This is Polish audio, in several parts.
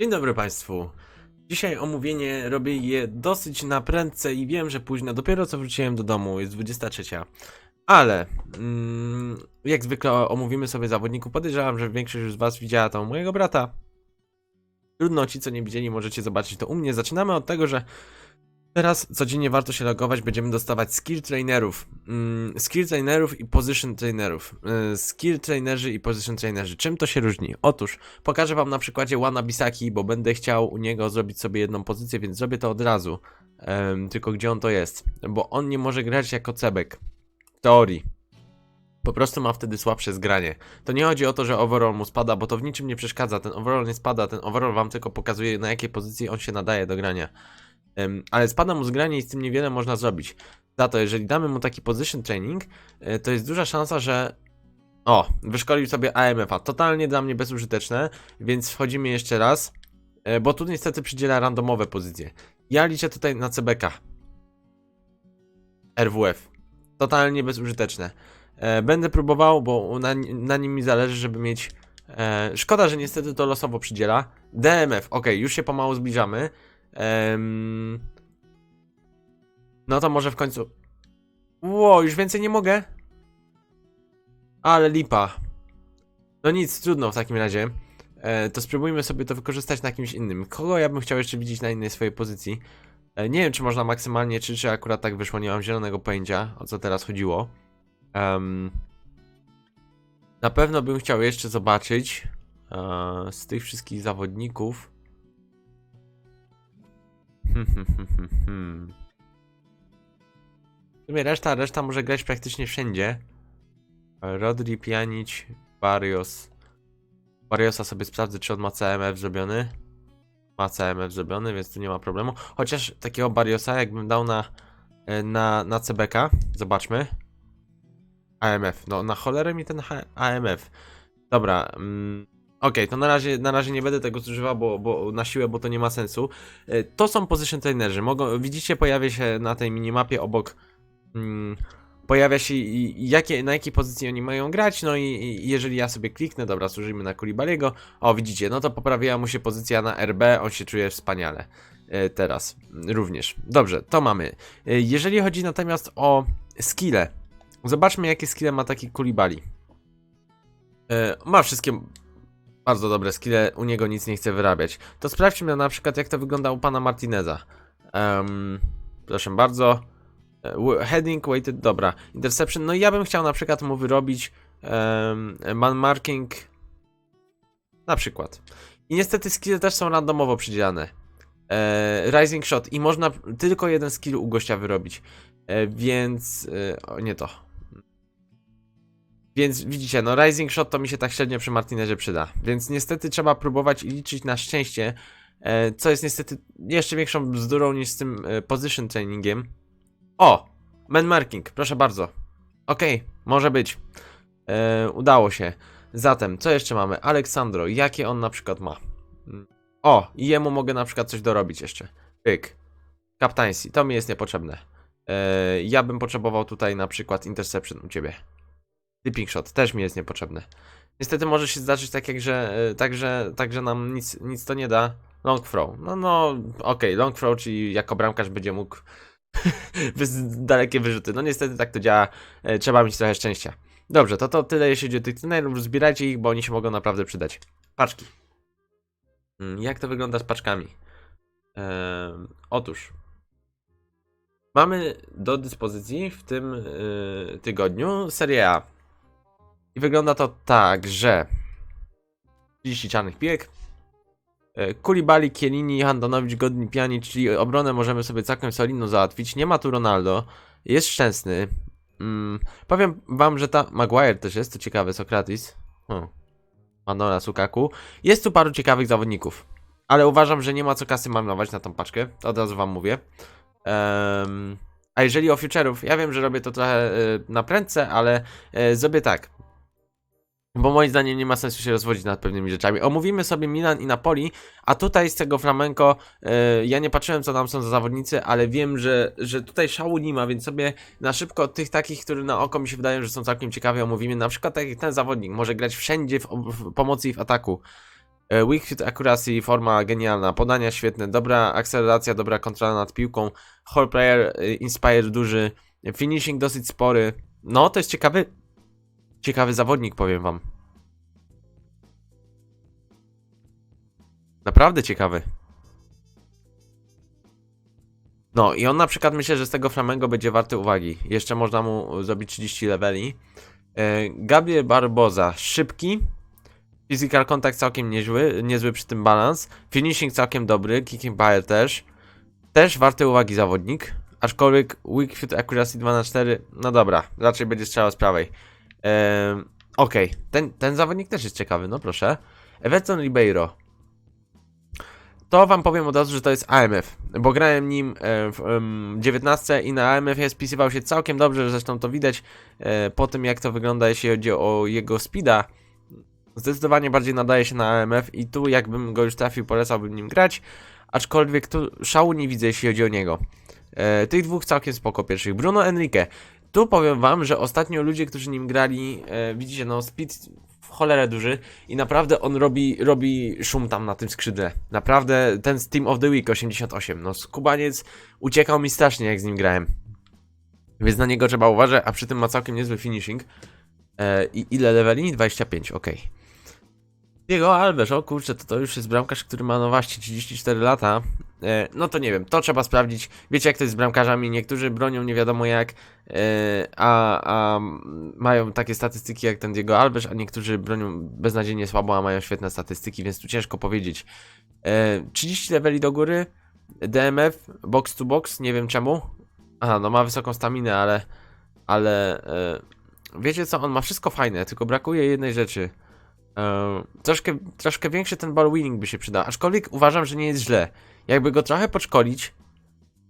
Dzień dobry Państwu. Dzisiaj omówienie robię je dosyć na prędce i wiem, że późno. Dopiero co wróciłem do domu, jest 23. Ale mm, jak zwykle omówimy sobie zawodników. Podejrzewam, że większość z Was widziała u mojego brata. Trudno, ci co nie widzieli, możecie zobaczyć to u mnie. Zaczynamy od tego, że teraz codziennie warto się logować. Będziemy dostawać skill trainerów. Mm, skill trainerów i position trainerów. Y, skill trainerzy i position trainerzy. Czym to się różni? Otóż Pokażę wam na przykładzie Wana Bisaki, bo będę chciał u niego zrobić sobie jedną pozycję, więc zrobię to od razu. Tylko gdzie on to jest? Bo on nie może grać jako cebek. W teorii. Po prostu ma wtedy słabsze zgranie. To nie chodzi o to, że overall mu spada, bo to w niczym nie przeszkadza. Ten overall nie spada, ten overall wam tylko pokazuje na jakiej pozycji on się nadaje do grania. Ale spada mu zgranie i z tym niewiele można zrobić. Za to, jeżeli damy mu taki position training, e, to jest duża szansa, że o, wyszkolił sobie AMF-a. Totalnie dla mnie bezużyteczne, więc wchodzimy jeszcze raz, e, bo tu niestety przydziela randomowe pozycje. Ja liczę tutaj na CBK. RWF. Totalnie bezużyteczne. E, Będę próbował, bo na, na nim mi zależy, żeby mieć... Szkoda, że niestety to losowo przydziela. DMF, ok, już się pomału zbliżamy. Em, no to może w końcu... Ło, już więcej nie mogę? Ale lipa. No nic, trudno w takim razie. E, to spróbujmy sobie to wykorzystać na kimś innym. Kogo ja bym chciał jeszcze widzieć na innej swojej pozycji? E, nie wiem, czy można maksymalnie, czy, czy akurat tak wyszło, nie mam zielonego pojęcia, o co teraz chodziło. Em, na pewno bym chciał jeszcze zobaczyć e, z tych wszystkich zawodników. W sumie reszta, reszta może grać praktycznie wszędzie. Rodri, Pjanic, Barrios. Barriosa sobie sprawdzę, czy on ma CMF zrobiony. Ma CMF zrobiony, więc tu nie ma problemu. Chociaż takiego Barriosa, jakbym dał na, e, na, na CBK, zobaczmy. AMF, no na cholerę mi ten AMF. Dobra, mm, okej, to na razie, na razie nie będę tego zużywał, bo, bo na siłę, bo to nie ma sensu. E, To są position trainerzy. Mogą, widzicie, pojawia się na tej minimapie obok mm, pojawia się jakie, na jakiej pozycji oni mają grać, no i, i jeżeli ja sobie kliknę, dobra, służymy na Kulibaliego, o widzicie, no to poprawiła mu się pozycja na RB, on się czuje wspaniale e, teraz również. Dobrze, to mamy. E, jeżeli chodzi natomiast o skille, zobaczmy jakie skille ma taki Kulibali. Ma wszystkie bardzo dobre skille, u niego nic nie chce wyrabiać. To sprawdźmy na przykład jak to wygląda u pana Martineza. Em, proszę bardzo. E, Heading, weighted, dobra. Interception, no ja bym chciał na przykład mu wyrobić em, man marking na przykład. I niestety skille też są randomowo przydzielane. E, rising shot i można tylko jeden skill u gościa wyrobić. E, więc... E, o, nie to. Więc widzicie, no Rising Shot to mi się tak średnio przy Martinezie przyda. Więc niestety trzeba próbować i liczyć na szczęście, e, co jest niestety jeszcze większą bzdurą niż z tym e, position trainingiem. O! Man marking, proszę bardzo. Okej, może być. E, udało się. Zatem, co jeszcze mamy? Aleksandro, jakie on na przykład ma? O, i jemu mogę na przykład coś dorobić jeszcze. Pyk. Captaincy, to mi jest niepotrzebne. E, ja bym potrzebował tutaj na przykład interception u ciebie. Tipping shot też mi jest niepotrzebny. Niestety może się zdarzyć tak jak, że, e, tak, że, tak, że nam nic, nic to nie da. Long throw. No, no, okej, long throw, czyli jako bramkarz będzie mógł dalekie wyrzuty. No niestety tak to działa. E, Trzeba mieć trochę szczęścia. Dobrze, to to tyle jeśli chodzi o tych trenerów. Zbierajcie ich, bo oni się mogą naprawdę przydać. Paczki. Mm, Jak to wygląda z paczkami? Otóż mamy do dyspozycji w tym y, tygodniu Serie A. I wygląda to tak, że 30 czarnych piłek, e, Kulibali, Kielini, Handonowicz, Godni, Piani, czyli obronę możemy sobie całkiem solidno załatwić. Nie ma tu Ronaldo, jest szczęsny. Mm, powiem wam, że ta Maguire też jest, to ciekawe, Sokratis. Hmm. Madonna, Sukaku. Jest tu paru ciekawych zawodników. Ale uważam, że nie ma co kasy marnować na tą paczkę. To od razu wam mówię. Em, a jeżeli o future'ów, ja wiem, że robię to trochę y, na prędce, ale y, zrobię tak. Bo moim zdaniem nie ma sensu się rozwodzić nad pewnymi rzeczami. Omówimy sobie Milan i Napoli, a tutaj z tego flamenko y, ja nie patrzyłem co tam są za zawodnicy, ale wiem, że, że tutaj szału nie ma, więc sobie na szybko tych takich, które na oko mi się wydają, że są całkiem ciekawe omówimy. Na przykład tak jak ten zawodnik może grać wszędzie w, w pomocy i w ataku. E, Weak Fit Accuracy, forma genialna, podania świetne, dobra akceleracja, dobra kontrola nad piłką, whole player, e, inspire duży, finishing dosyć spory. No, to jest ciekawy, ciekawy zawodnik, powiem wam. Naprawdę ciekawy. No i on na przykład myślę, że z tego Flamengo będzie warty uwagi. Jeszcze można mu zrobić 30 leveli. E, Gabriel Barboza, szybki. Physical contact całkiem niezły, niezły przy tym balans. Finishing całkiem dobry, kicking power też. Też warty uwagi zawodnik. Aczkolwiek weak fit accuracy 2 na 4 no dobra, raczej będzie strzelał z prawej. Okej, ten, ten zawodnik też jest ciekawy, no proszę. Everton Ribeiro. To wam powiem od razu, że to jest AMF, bo grałem nim e, w em, 19 i na AMF spisywał się całkiem dobrze, zresztą to widać e, po tym jak to wygląda jeśli chodzi o jego speeda. Zdecydowanie bardziej nadaje się na AMF i tu jakbym go już trafił polecałbym nim grać, aczkolwiek tu szału nie widzę jeśli chodzi o niego. E, tych dwóch całkiem spoko pierwszych. Bruno Enrique. Tu powiem wam, że ostatnio ludzie, którzy nim grali, e, widzicie no speed w cholerę duży i naprawdę on robi, robi szum tam na tym skrzydle. Naprawdę ten Team of the Week 88, no skubaniec uciekał mi strasznie jak z nim grałem. Więc na niego trzeba uważać, a przy tym ma całkiem niezły finishing. E, I ile leveli? 25, ok. Diego Alves, o kurczę, to, to już jest bramkarz, który ma no właśnie 34 lata. E, no to nie wiem, to trzeba sprawdzić. Wiecie jak to jest z bramkarzami, niektórzy bronią nie wiadomo jak, e, a, a mają takie statystyki jak ten Diego Alves, a niektórzy bronią beznadziejnie słabo, a mają świetne statystyki, więc tu ciężko powiedzieć. E, 30 leveli do góry, DMF, box to box, nie wiem czemu. Aha, no ma wysoką staminę, ale, ale e, wiecie co, on ma wszystko fajne, tylko brakuje jednej rzeczy. E, troszkę, troszkę większy ten ball winning by się przydał, aczkolwiek uważam, że nie jest źle. Jakby go trochę podszkolić,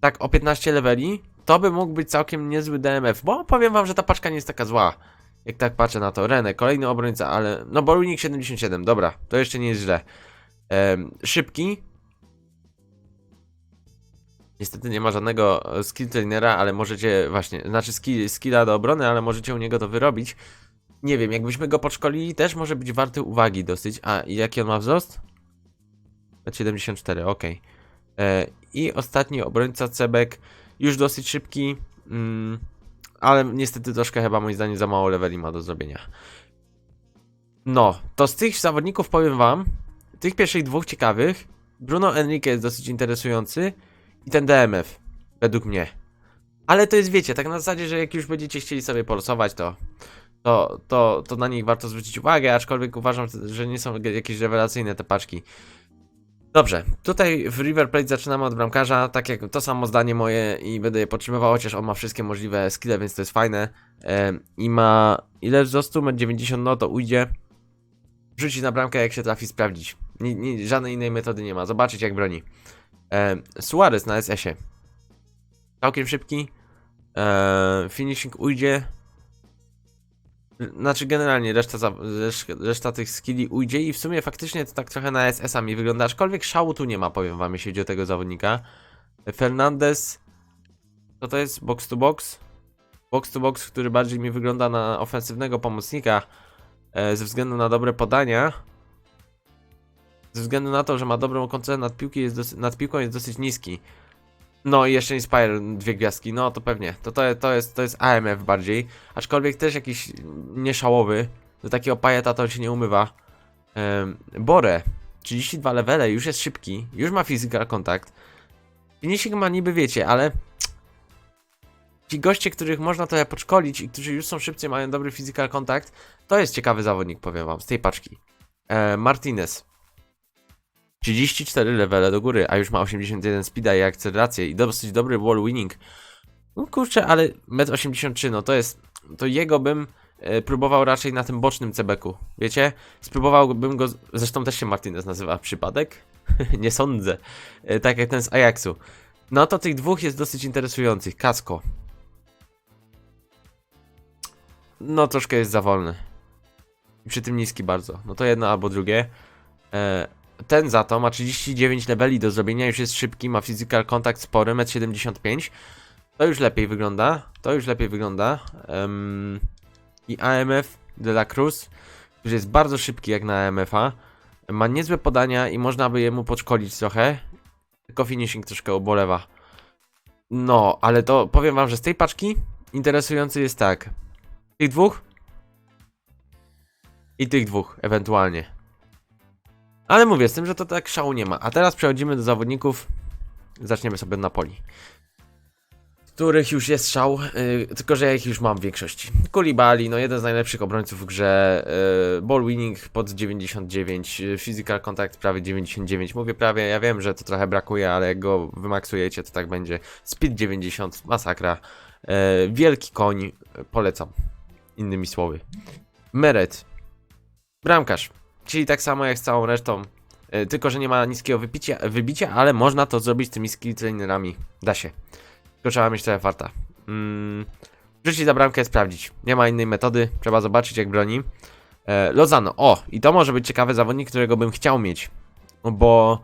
tak o 15 leveli, to by mógł być całkiem niezły DMF, bo powiem wam, że ta paczka nie jest taka zła. Jak tak patrzę na to, René, kolejny obrońca, ale no winning 77, dobra, to jeszcze nie jest źle. Em, szybki. Niestety nie ma żadnego e, skill trainera, ale możecie właśnie, znaczy skill, skilla do obrony, ale możecie u niego to wyrobić. Nie wiem, jakbyśmy go podszkolili, też może być warty uwagi dosyć. A jaki on ma wzrost? 74, ok. E, I ostatni obrońca Cebek, już dosyć szybki, mm, ale niestety troszkę chyba moim zdaniem za mało leveli ma do zrobienia. No, to z tych zawodników powiem wam, tych pierwszych dwóch ciekawych, Bruno Enrique jest dosyć interesujący i ten DMF, według mnie. Ale to jest, wiecie, tak na zasadzie, że jak już będziecie chcieli sobie polosować, to to, to, to na nich warto zwrócić uwagę, aczkolwiek uważam, że nie są jakieś rewelacyjne te paczki. Dobrze, tutaj w River Plate zaczynamy od bramkarza, tak jak to samo zdanie moje i będę je podtrzymywał, chociaż on ma wszystkie możliwe skille, więc to jest fajne. I ma ile wzrostu? Ma 90, no to ujdzie. Rzucić na bramkę jak się trafi sprawdzić. Żadnej innej metody nie ma, zobaczyć jak broni. Suarez na SS-ie. Całkiem szybki. Finishing ujdzie. Znaczy generalnie reszta, za, reszta, reszta tych skilli ujdzie i w sumie faktycznie to tak trochę na SS-a mi wygląda, aczkolwiek szału tu nie ma, powiem wam, jeśli chodzi o tego zawodnika. Fernandez, to to jest box to box. Box to box, który bardziej mi wygląda na ofensywnego pomocnika e, ze względu na dobre podania. Ze względu na to, że ma dobrą kontrolę nad, piłki, jest dosy, nad piłką jest dosyć niski. No i jeszcze Inspire dwie gwiazdki, no to pewnie. To, to, to, jest, to jest AMF bardziej. Aczkolwiek też jakiś nieszałowy. Do takiego pajeta to się nie umywa. Um, Bore, 32 levele, już jest szybki, już ma physical contact. Finishing ma niby wiecie, ale ci goście, których można trochę podszkolić i którzy już są szybcy, mają dobry physical contact, to jest ciekawy zawodnik, powiem wam, z tej paczki. E, Martinez. 34 levele do góry, a już ma 81 speeda i akcelerację i dosyć dobry wall winning. No kurczę, ale 1,83 m, no to jest, to jego bym e, próbował raczej na tym bocznym cebeku, wiecie? Spróbowałbym go, zresztą też się Martinez nazywa, przypadek? Nie sądzę, e, tak jak ten z Ajaxu. No to tych dwóch jest dosyć interesujących, Kasko. No troszkę jest za wolny. I przy tym niski bardzo, no to jedno albo drugie. E, ten za to ma 39 leveli do zrobienia, już jest szybki, ma physical contact spory, 1,75 m. To już lepiej wygląda, to już lepiej wygląda. Em, I AMF de la Cruz, który jest bardzo szybki jak na AMF-a. Ma niezłe podania i można by jemu podszkolić trochę. Tylko finishing troszkę obolewa. No, ale to powiem wam, że z tej paczki interesujący jest tak. Tych dwóch i tych dwóch, ewentualnie. Ale mówię, z tym, że to tak szału nie ma. A teraz przechodzimy do zawodników. Zaczniemy sobie od Napoli. Których już jest szał, yy, tylko że ja ich już mam w większości. Koulibaly, no jeden z najlepszych obrońców w grze, yy, ball winning pod 99, yy, physical contact prawie 99. Mówię prawie, ja wiem, że to trochę brakuje, ale jak go wymaksujecie, to tak będzie. Speed 90, masakra. Yy, wielki koń, polecam. Innymi słowy. Meret, Bramkarz. Czyli tak samo jak z całą resztą. E, Tylko, że nie ma niskiego wypicia, wybicia, ale można to zrobić tymi skill. Da się. Tylko trzeba mieć trochę farta. Mm. Rzucić za bramkę sprawdzić. Nie ma innej metody. Trzeba zobaczyć jak broni. E, Lozano. O! I to może być ciekawy zawodnik, którego bym chciał mieć. Bo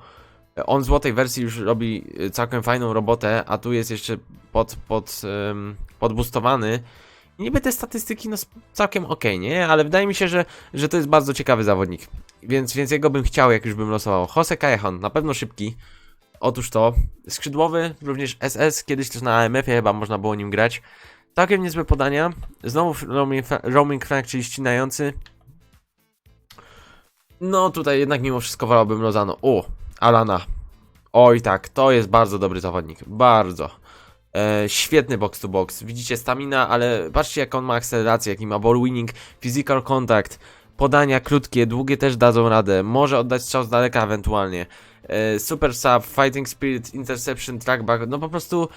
on w złotej wersji już robi e, całkiem fajną robotę, a tu jest jeszcze pod, pod, um, podboostowany. Niby te statystyki no całkiem ok, nie? Ale wydaje mi się, że, że to jest bardzo ciekawy zawodnik. Więc, więc jego bym chciał, jak już bym losował. Jose Callejon, na pewno szybki. Otóż to. Skrzydłowy, również SS, kiedyś też na AMF-ie chyba można było nim grać. Całkiem niezłe podania. Znowu roaming, roaming frank, czyli ścinający. No tutaj jednak mimo wszystko wolałbym Lozano. O, Alana. Oj tak, to jest bardzo dobry zawodnik. Bardzo. E, świetny box to box. Widzicie stamina, ale patrzcie jak on ma akcelerację, jaki ma ball winning, physical contact, podania krótkie, długie też dadzą radę. Może oddać strzał z daleka ewentualnie. E, super sub, fighting spirit, interception, trackback, no po prostu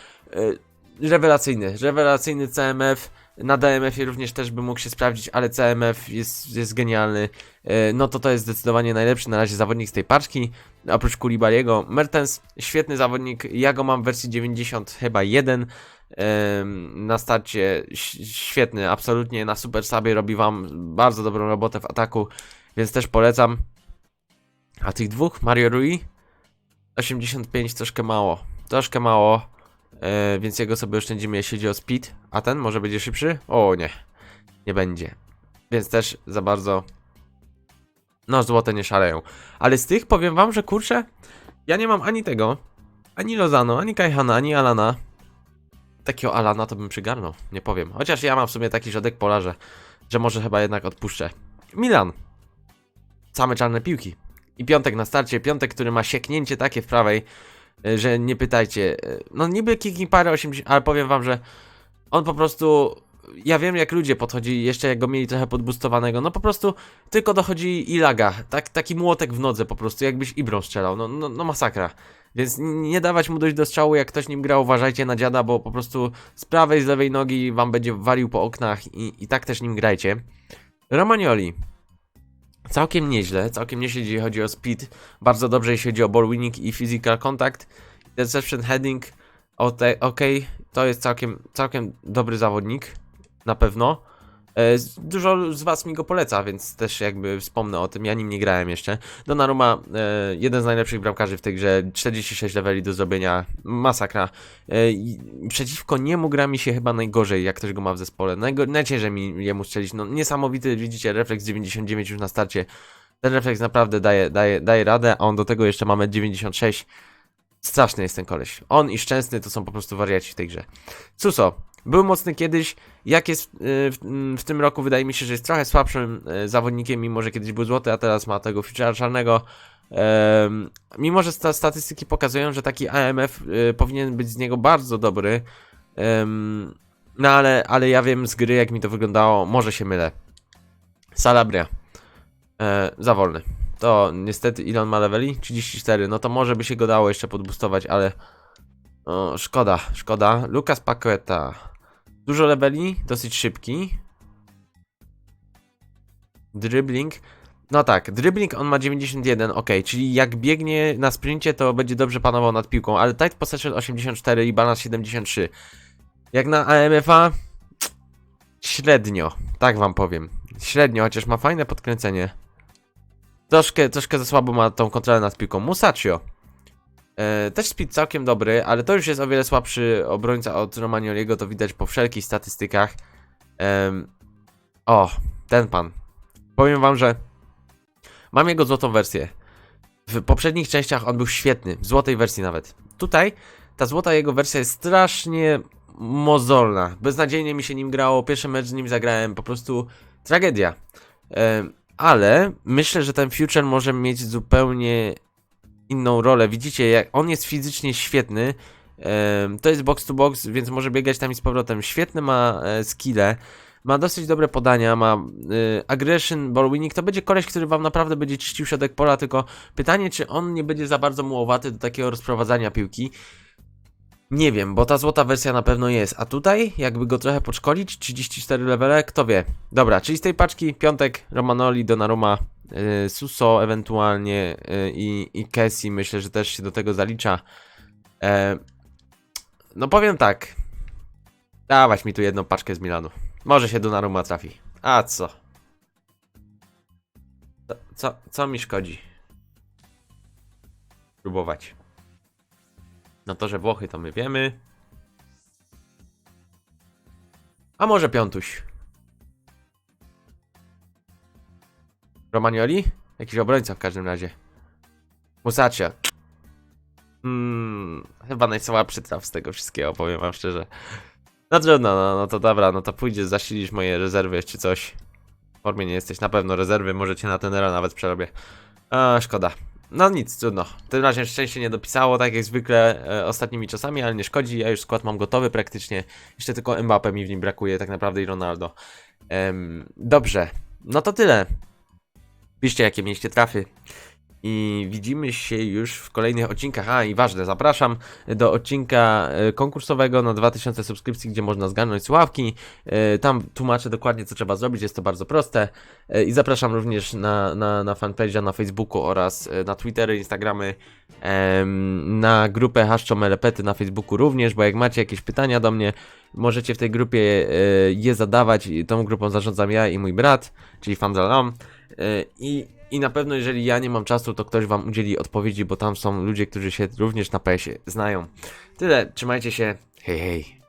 e, rewelacyjny, rewelacyjny CMF. Na DMF-ie również też by mógł się sprawdzić, ale CMF jest, jest genialny. E, No to to jest zdecydowanie najlepszy na razie zawodnik z tej paczki. Oprócz Kulibaliego. Mertens, świetny zawodnik. Ja go mam w wersji 90 chyba 1. Em, Na starcie świetny, absolutnie na super sobie robi wam bardzo dobrą robotę w ataku, więc też polecam. A tych dwóch, Mario Rui 85 troszkę mało, troszkę mało, e, więc jego sobie oszczędzimy jeśli chodzi o speed, a ten może będzie szybszy? O nie, nie będzie, więc też za bardzo, no złote nie szaleją. Ale z tych powiem wam, że kurczę, ja nie mam ani tego, ani Lozano, ani Kajhana, ani Alana. Takiego Alana to bym przygarnął, nie powiem. Chociaż ja mam w sumie taki żadek pola, że, że może chyba jednak odpuszczę. Milan. Same czarne piłki. I piątek na starcie, piątek, który ma sieknięcie takie w prawej, że nie pytajcie. y, No niby kiki parę 80, ale powiem wam, że on po prostu... Ja wiem jak ludzie podchodzili, jeszcze jak go mieli trochę podbustowanego, no po prostu tylko dochodzi i laga. Tak, taki młotek w nodze po prostu, jakbyś Ibrą strzelał, no, no, no masakra. Więc nie dawać mu dojść do strzału, jak ktoś nim gra, uważajcie na dziada, bo po prostu z prawej, z lewej nogi wam będzie walił po oknach i, i tak też nim grajcie. Romagnoli. Całkiem nieźle, całkiem nieźle jeśli chodzi o speed, bardzo dobrze jeśli chodzi o ball winning i physical contact. Deception heading, ok, to jest całkiem, całkiem dobry zawodnik, na pewno. E, Dużo z was mi go poleca, więc też jakby wspomnę o tym, ja nim nie grałem jeszcze. Donnarumma, e, jeden z najlepszych bramkarzy w tej grze, 46 leveli do zrobienia, masakra. E, przeciwko niemu gra mi się chyba najgorzej, jak ktoś go ma w zespole. Najciężej mi jemu strzelić, no niesamowity, widzicie, refleks 99 już na starcie. Ten refleks naprawdę daje, daje, daje radę, a on do tego jeszcze mamy 96. Straszny jest ten koleś. On i Szczęsny to są po prostu wariaci w tej grze. Suso, był mocny kiedyś, jak jest y, w, w tym roku wydaje mi się, że jest trochę słabszym y, zawodnikiem, mimo że kiedyś był złoty, a teraz ma tego feature'a czarnego. Mimo, że sta statystyki pokazują, że taki AMF y, powinien być z niego bardzo dobry. No ale, ale ja wiem z gry, jak mi to wyglądało, może się mylę. Salabria. E, za wolny. To niestety, ile on ma leveli? 34. No to może by się go dało jeszcze podbustować, ale. O, szkoda, szkoda. Lucas Paqueta. Dużo leveli, dosyć szybki. Dribbling. No tak, dribbling on ma 91, ok, czyli jak biegnie na sprincie, to będzie dobrze panował nad piłką, ale tight possession 84 i balans 73. Jak na AMF-a średnio, tak wam powiem. Średnio, chociaż ma fajne podkręcenie. Troszkę, troszkę za słabo ma tą kontrolę nad piłką. Musacchio. E, też speed całkiem dobry, ale to już jest o wiele słabszy obrońca od Romagnoliego, to widać po wszelkich statystykach. O, ten pan. Powiem wam, że Mam jego złotą wersję. W poprzednich częściach on był świetny, w złotej wersji nawet. Tutaj ta złota jego wersja jest strasznie mozolna. Beznadziejnie mi się nim grało. Pierwszy mecz z nim zagrałem, po prostu tragedia. Ale myślę, że ten Future może mieć zupełnie inną rolę. Widzicie, jak on jest fizycznie świetny. To jest box to box, więc może biegać tam i z powrotem. Świetne ma e, skille. Ma dosyć dobre podania, ma y, aggression, ball winning. To będzie koleś, który wam naprawdę będzie czyścił środek pola, tylko pytanie, czy on nie będzie za bardzo mułowaty do takiego rozprowadzania piłki. Nie wiem, bo ta złota wersja na pewno jest. A tutaj, jakby go trochę podszkolić, 34 levele, kto wie. Dobra, czyli z tej paczki piątek, Romanoli, Donnarumma, Suso ewentualnie yy, i, i Kessi myślę, że też się do tego zalicza. E, no powiem tak. Dawać mi tu jedną paczkę z Milanu. Może się Donnarumma trafi. A co? Co, co, co mi szkodzi? Próbować. No to, że Włochy to my wiemy. A może Piątuś? Romagnoli? Jakiś obrońca w każdym razie. Musacia. Hmm, chyba najsłabszy traf z tego wszystkiego, powiem wam szczerze. No trudno, no, no to dobra, no to pójdzie, zasilisz moje rezerwy czy coś. W formie nie jesteś, na pewno rezerwy, może cię na tenera nawet przerobię. A, szkoda. No nic, trudno. Tym razem szczęście nie dopisało, tak jak zwykle e, ostatnimi czasami, ale nie szkodzi. Ja już skład mam gotowy praktycznie. Jeszcze tylko Mbappé mi w nim brakuje, tak naprawdę i Ronaldo. Em, dobrze, no to tyle. Piszcie, jakie mieliście trafy. I widzimy się już w kolejnych odcinkach. A i ważne, zapraszam do odcinka e, konkursowego na 2000 subskrypcji, gdzie można zgarnąć słuchawki. E, Tam tłumaczę dokładnie, co trzeba zrobić, jest to bardzo proste. E, I zapraszam również na, na, na fanpage'a na Facebooku oraz na Twittery, Instagramy, na grupę Haszczom Elepety na Facebooku również, bo jak macie jakieś pytania do mnie, możecie w tej grupie je zadawać. Tą grupą zarządzam ja i mój brat, czyli Fandalam. E, I, I na pewno, jeżeli ja nie mam czasu, to ktoś wam udzieli odpowiedzi, bo tam są ludzie, którzy się również na PS-ie znają. Tyle, trzymajcie się, hej hej.